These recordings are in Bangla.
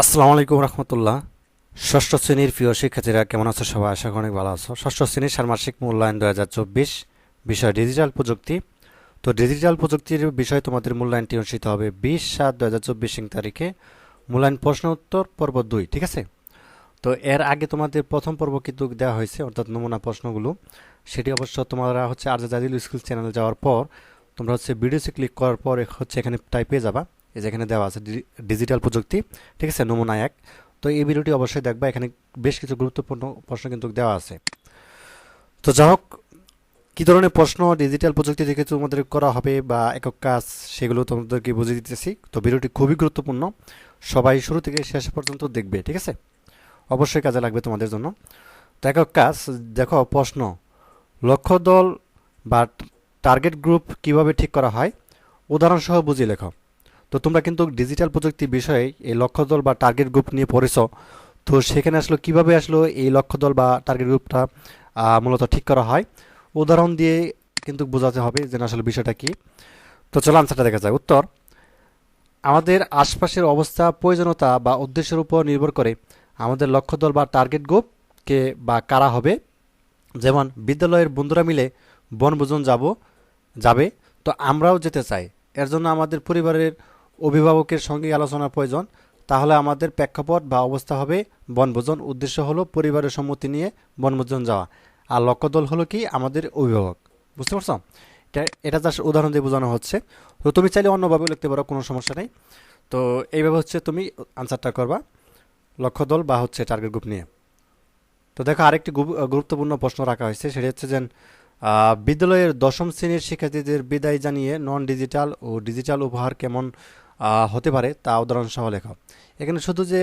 আসসালামু আলাইকুম রহমতুল্লাহ। ষষ্ঠ শ্রেণির প্রিয় শিক্ষার্থীরা, কেমন আছো সবাই? আশা অনেক ভালো আছো। ষষ্ঠ শ্রেণির ষান্মাসিক মূল্যায়ন দু হাজার চব্বিশ বিষয় ডিজিটাল প্রযুক্তি। তো ডিজিটাল প্রযুক্তির বিষয়ে তোমাদের মূল্যায়নটি অনুষ্ঠিত হবে বিশ সাত দু হাজার চব্বিশ তারিখে। মূল্যায়ন প্রশ্ন উত্তর পর্ব দুই, ঠিক আছে? তো এর আগে তোমাদের প্রথম পর্ব কিন্তু দেওয়া হয়েছে, অর্থাৎ নমুনা প্রশ্নগুলো। সেটি অবশ্য তোমরা হচ্ছে আর জাদিল স্কুল চ্যানেল যাওয়ার পর তোমরা হচ্ছে ভিডিওসে ক্লিক করার পর হচ্ছে এখানে টাইপে যাবা। এই যে এখানে দেওয়া আছে ডিজিটাল প্রযুক্তি, ঠিক আছে, নমুনা এক। তো এই ভিডিওটি অবশ্যই দেখবা, এখানে বেশ কিছু গুরুত্বপূর্ণ প্রশ্ন কিন্তু দেওয়া আছে। তো যা হোক, কী ধরনের প্রশ্ন ডিজিটাল প্রযুক্তি থেকে তোমাদের করা হবে বা একক কাজ, সেগুলো তোমাদেরকে বুঝিয়ে দিতেছি। তো ভিডিওটি খুবই গুরুত্বপূর্ণ। সবাই শুরু থেকে শেষ পর্যন্ত দেখবে, ঠিক আছে? অবশ্যই কাজে লাগবে তোমাদের জন্য। তো একক কাজ, দেখো, প্রশ্ন। লক্ষ্য দল বা টার্গেট গ্রুপ কীভাবে ঠিক করা হয়? উদাহরণসহ বুঝিয়ে লেখো। তো তোমরা কিন্তু ডিজিটাল প্রযুক্তি বিষয়ে এই লক্ষ্য দল বা টার্গেট গ্রুপ নিয়ে পড়েছো। তো সেখানে আসলে কীভাবে আসলো এই লক্ষ্য দল বা টার্গেট গ্রুপটা মূলত ঠিক করা হয়? উদাহরণ দিয়ে কিন্তু বোঝাতে হবে যে আসলে বিষয়টা কি। তো চলো আনসারটা দেখা যায় উত্তর, আমাদের আশপাশের অবস্থা, প্রয়োজনীয়তা বা উদ্দেশ্যের উপর নির্ভর করে আমাদের লক্ষ্য দল বা টার্গেট গ্রুপকে বা কারা হবে। যেমন, বিদ্যালয়ের বন্ধুরা মিলে বনভোজন যাব, যাবে, তো আমরাও যেতে চাই। এর জন্য আমাদের পরিবারের অভিভাবকের সঙ্গে আলোচনার প্রয়োজন, তাহলে আমাদের প্রেক্ষাপট বা অবস্থা হবে বনভোজন। উদ্দেশ্য হলো পরিবারের সম্মতি নিয়ে বনভোজন যাওয়া। আর লক্ষ্য দল হলো কি? আমাদের অভিভাবক। বুঝতে পারছ? এটা এটা জাস্ট উদাহরণ দিয়ে বোঝানো হচ্ছে। তো তুমি চাইলে অন্যভাবে লিখতে পারো, কোনো সমস্যা নেই। তো এইভাবে হচ্ছে তুমি আনসারটা করবা লক্ষ্য দল বা হচ্ছে টার্গেট গ্রুপ নিয়ে। তো দেখো, আরেকটি গুরুত্বপূর্ণ প্রশ্ন রাখা হয়েছে, সেটা হচ্ছে যে বিদ্যালয়ের দশম শ্রেণির শিক্ষার্থীদের বিদায় জানিয়ে নন ডিজিটাল ও ডিজিটাল উপহার কেমন হতে পারে তা উদাহরণ সহ লেখা। এখানে শুধু যে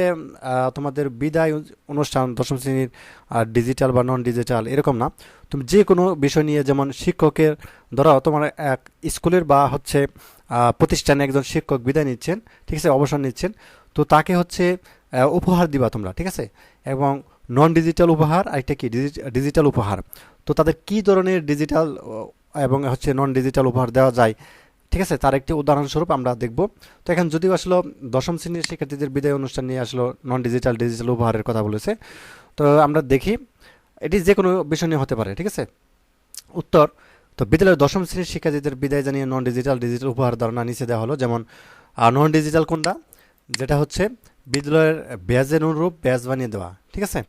তোমাদের বিদায় অনুষ্ঠান, দশম শ্রেণির ডিজিটাল বা নন ডিজিটাল এরকম না। তুমি যে কোনো বিষয় নিয়ে যেমন শিক্ষকের, ধরো তোমার এক স্কুলের বা হচ্ছে প্রতিষ্ঠানে একজন শিক্ষক বিদায় নিচ্ছেন, ঠিক আছে, অবসর নিচ্ছেন, তো তাকে হচ্ছে উপহার দিবা তোমরা, ঠিক আছে? এবং নন ডিজিটাল উপহার, আর একটা কি ডিজিটাল উপহার। তো তাদের কি ধরনের ডিজিটাল এবং হচ্ছে নন ডিজিটাল উপহার দেওয়া যায় ঠিক আছে, তার একটি উদাহরণস্বরূপ আমরা দেখব। তো এখন যদিও আসলো দশম শ্রেণির শিক্ষার্থীদের বিদায় অনুষ্ঠান নিয়ে আসলো নন ডিজিটাল ডিজিটাল উপহারের কথা বলেছে, তো আমরা দেখি, এটি যে কোনো বিষয় নিয়ে হতে পারে, ঠিক আছে? উত্তর, তো বিদ্যালয়ের দশম শ্রেণির শিক্ষার্থীদের বিদায় জানিয়ে নন ডিজিটাল ডিজিটাল উপহার ধারণা নিচে দেওয়া হলো, যেমন নন ডিজিটাল কোনটা? যেটা হচ্ছে বিদ্যালয়ের ব্যাজের অনুরূপ ব্যাজ বানিয়ে দেওয়া, ঠিক আছে?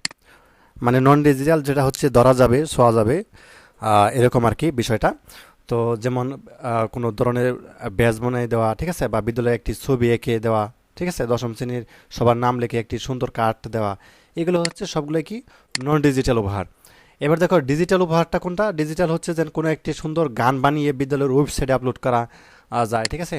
মানে নন ডিজিটাল যেটা হচ্ছে ধরা যাবে, ছোঁয়া যাবে এরকম আর কি বিষয়টা। তো যেমন কোনো ধরনের ব্যাজ বানিয়ে দেওয়া, ঠিক আছে? বা বিদ্যালয়ে একটি ছবি এঁকে দেওয়া, ঠিক আছে? দশম শ্রেণির সবার নাম লিখে একটি সুন্দর কার্ড দেওয়া, এগুলো হচ্ছে সবগুলো কি? নন ডিজিটাল উপহার। এবার দেখো ডিজিটাল উপহারটা কোনটা? ডিজিটাল হচ্ছে যেন কোনো একটি সুন্দর গান বানিয়ে বিদ্যালয়ের ওয়েবসাইটে আপলোড করা যায়, ঠিক আছে?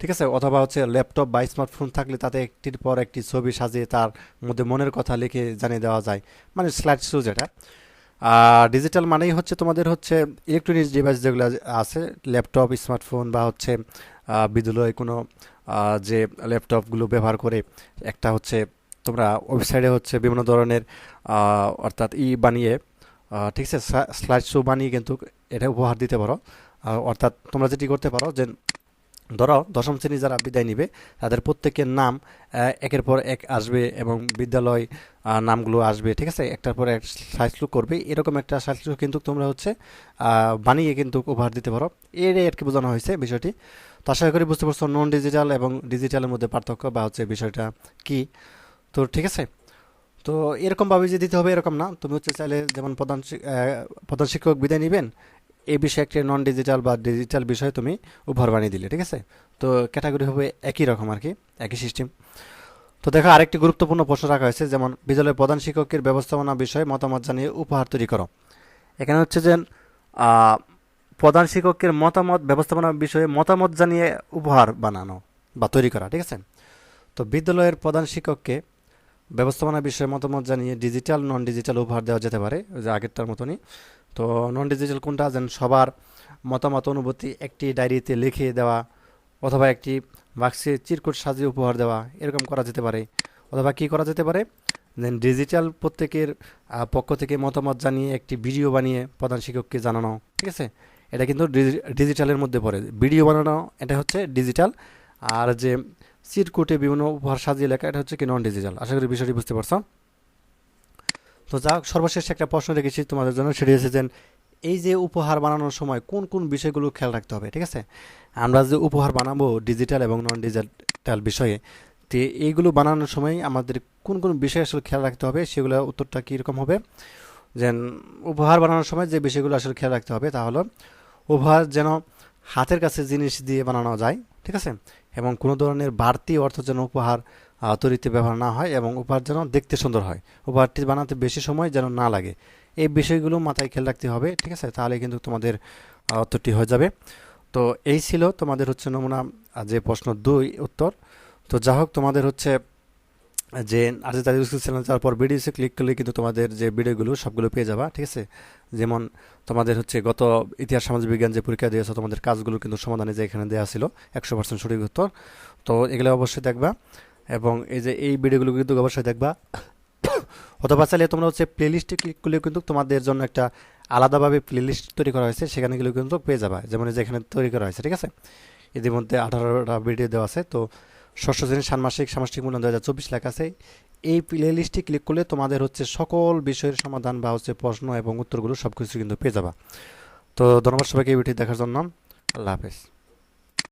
ঠিক আছে? অথবা হচ্ছে ল্যাপটপ বা স্মার্টফোন থাকলে তাতে একটির পর একটি ছবি সাজিয়ে তার মধ্যে মনের কথা লিখে জানিয়ে দেওয়া যায়। মানে স্লাইড শো যেটা। ডিজিটাল মানেই হচ্ছে তোমাদের হচ্ছে ইলেকট্রনিক্স ডিভাইস যেগুলো আছে ল্যাপটপ স্মার্টফোন বা হচ্ছে বিদ্যালয়ে কোনো যে ল্যাপটপগুলো ব্যবহার করে একটা হচ্ছে তোমরা ওয়েবসাইটে হচ্ছে বিভিন্ন ধরনের অর্থাৎ ই বানিয়ে ঠিক আছে স্লাইড শো বানিয়ে কিন্তু এটা উপহার দিতে পারো। অর্থাৎ তোমরা যেটি করতে পারো যে ধরো, দশম শ্রেণি যারা বিদায় নিবে, তাদের প্রত্যেকের নাম একের পর এক আসবে এবং বিদ্যালয় নামগুলো আসবে, ঠিক আছে? একটার পর এক সাইজলুক করবে। এরকম একটা সাইজলুক কিন্তু তোমরা হচ্ছে বানিয়ে কিন্তু উপহার দিতে পারো। এর আর কি বোঝানো হয়েছে বিষয়টি। তো আশা করি বুঝতে পারছ, নন ডিজিটাল এবং ডিজিটালের মধ্যে পার্থক্য বা হচ্ছে বিষয়টা কি? তো ঠিক আছে? তো এরকমভাবে যে দিতে হবে এরকম না। তুমি হচ্ছে চাইলে যেমন প্রধান প্রধান শিক্ষক বিদায় নেবেন এই বিষয়ে একটি নন ডিজিটাল বা ডিজিটাল বিষয়ে তুমি উপহার বানিয়ে দিলে, ঠিক আছে? তো ক্যাটাগরি হবে একই রকম আর কি, একই সিস্টেম তো দেখো, আরেকটি গুরুত্বপূর্ণ প্রশ্ন রাখা হয়েছে, যেমন বিদ্যালয়ের প্রধান শিক্ষকের ব্যবস্থাপনা বিষয়ে মতামত জানিয়ে উপহার তৈরি করো। এখানে হচ্ছে যে প্রধান শিক্ষকের মতামত, ব্যবস্থাপনা বিষয়ে মতামত জানিয়ে উপহার বানানো বা তৈরি করা, ঠিক আছে? তো বিদ্যালয়ের প্রধান শিক্ষককে ব্যবস্থাপনা বিষয়ে মতামত জানিয়ে ডিজিটাল নন ডিজিটাল উপহার দেওয়া যেতে পারে যে আগেরটার মতনই। তো নন ডিজিটাল কোনটা যেন সবার মতামত, অনুভূতি একটি ডায়েরিতে লিখে দেওয়া অথবা একটি বাক্সে চিরকুট সাজিয়ে উপহার দেওয়া এরকম করা যেতে পারে। অথবা কি করা যেতে পারে? দেন ডিজিটাল প্রত্যেকের পক্ষ থেকে মতামত জানিয়ে একটি ভিডিও বানিয়ে প্রধান শিক্ষককে জানানো, ঠিক আছে? এটা কিন্তু ডিজি- ডিজিটালের মধ্যে পড়ে। ভিডিও বানানো, এটা হচ্ছে ডিজিটাল আর যে চিরকুটে বিভিন্ন উপহার সাজিয়ে লেখা, এটা হচ্ছে কি নন ডিজিটাল আশা করি বিষয়টি বুঝতে পারছ। তো যা সর্বশেষ একটা প্রশ্ন রেখেছি তোমাদের জন্য, সেটি হচ্ছে যে এই যে উপহার বানানোর সময় কোন কোন বিষয়গুলো খেয়াল রাখতে হবে, ঠিক আছে? আমরা যে উপহার বানাবো ডিজিটাল এবং নন ডিজিটাল বিষয়ে, তো এইগুলো বানানোর সময় আমাদের কোন কোন বিষয় আসলে খেয়াল রাখতে হবে, সেগুলো উত্তরটা কীরকম হবে? যে উপহার বানানোর সময় যে বিষয়গুলো আসলে খেয়াল রাখতে হবে তা হলো, উপহার যেন হাতের কাছে জিনিস দিয়ে বানানো যায়, ঠিক আছে? এবং কোনো ধরনের বাড়তি অর্থ যেন উপহার তৈরিতে ব্যবহার না হয় এবং উপহার যেন দেখতে সুন্দর হয়। উপহারটি বানাতে বেশি সময় যেন না লাগে। এই বিষয়গুলো মাথায় খেয়াল রাখতে হবে, ঠিক আছে? তাহলে কিন্তু তোমাদের উত্তরটি হয়ে যাবে। তো এই ছিল তোমাদের হচ্ছে নমুনা যে প্রশ্ন দুই, উত্তর। তো যা হোক, তোমাদের হচ্ছে, যে আজ তাদের চ্যানেল যাওয়ার পর ভিডিওসে ক্লিক করলে কিন্তু তোমাদের যে ভিডিওগুলো সবগুলো পেয়ে যাবা, ঠিক আছে? যেমন তোমাদের হচ্ছে গত ইতিহাস, সামাজিক বিজ্ঞান যে পরীক্ষা দিয়েছ তোমাদের কাজগুলো কিন্তু সমাধানে যে এখানে দেওয়া ছিল, একশো পার্সেন্ট সঠিক উত্তর। তো এগুলো অবশ্যই দেখবা। এবং এই যে এই ভিডিওগুলো কিন্তু অবশ্যই দেখবা। অথবা চাইলে তোমরা হচ্ছে প্লেলিস্টে ক্লিক করলে কিন্তু তোমাদের জন্য একটা আলাদাভাবে প্লেলিস্ট তৈরি করা হয়েছে, সেখানে গেলেও কিন্তু পেয়ে যাবা। যেমন এই যে এখানে তৈরি করা হয়েছে, ঠিক আছে? এদের মধ্যে আঠারোটা ভিডিও দেওয়া আছে। তো ষষ্ঠ শ্রেণির ষান্মাসিক সামষ্টিক মূল্যায়ন দু হাজার চব্বিশ লেখা আছে। এই প্লে লিস্টে ক্লিক করলে তোমাদের হচ্ছে সকল বিষয়ের সমাধান বা হচ্ছে প্রশ্ন এবং উত্তরগুলো সব কিছু কিন্তু পেয়ে যাবা। তো ধন্যবাদ সবাইকে এই ভিডিও দেখার জন্য। আল্লাহ হাফেজ।